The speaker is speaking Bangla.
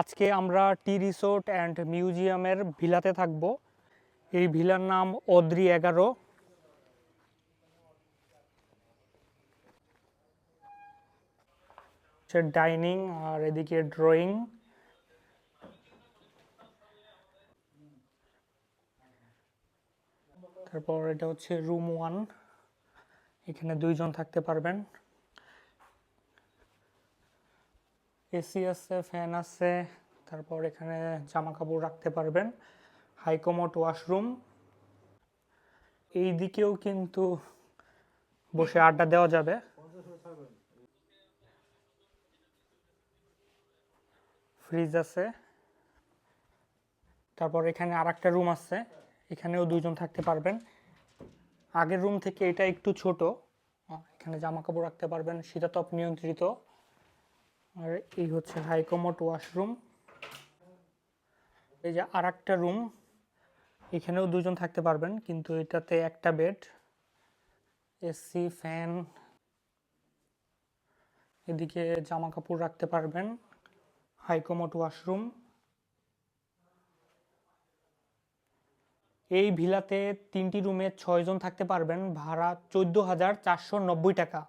আজকে আমরা টি রিসোর্ট অ্যান্ড মিউজিয়ামের ভিলাতে থাকব। এই ভিলার নাম অদ্রি এগারো। ডাইনিং আর এদিকে ড্রয়িং। তারপর এটা হচ্ছে রুম ওয়ান। এখানে দুইজন থাকতে পারবেন। এসি আছে ফ্যান আছে, তারপর এখানে জামা কাপড় রাখতে পারবেন, হাইকমোট ওয়াশরুম। এই দিকেও কিন্তু বসে আড্ডা দেওয়া যাবে। ফ্রিজ আছে। তারপর এখানে আর একটা রুম আছে, এখানেও দুইজন থাকতে পারবেন। আগের রুম থেকে এটা একটু ছোট এখানে জামা কাপড় রাখতে পারবেন শীতাতপ নিয়ন্ত্রিত। আর এই হচ্ছে হাইকমোট ওয়াশরুম। এই যে আর একটা রুম, এখানেও দুজন থাকতে পারবেন, কিন্তু এটাতে একটা বেড, এসি, ফ্যান, এদিকে জামা কাপড় রাখতে পারবেন হাইকমোট ওয়াশরুম। এই ভিলাতে তিনটি রুমে ছয়জন থাকতে পারবেন, ভাড়া চোদ্দ হাজার চারশো নব্বই টাকা।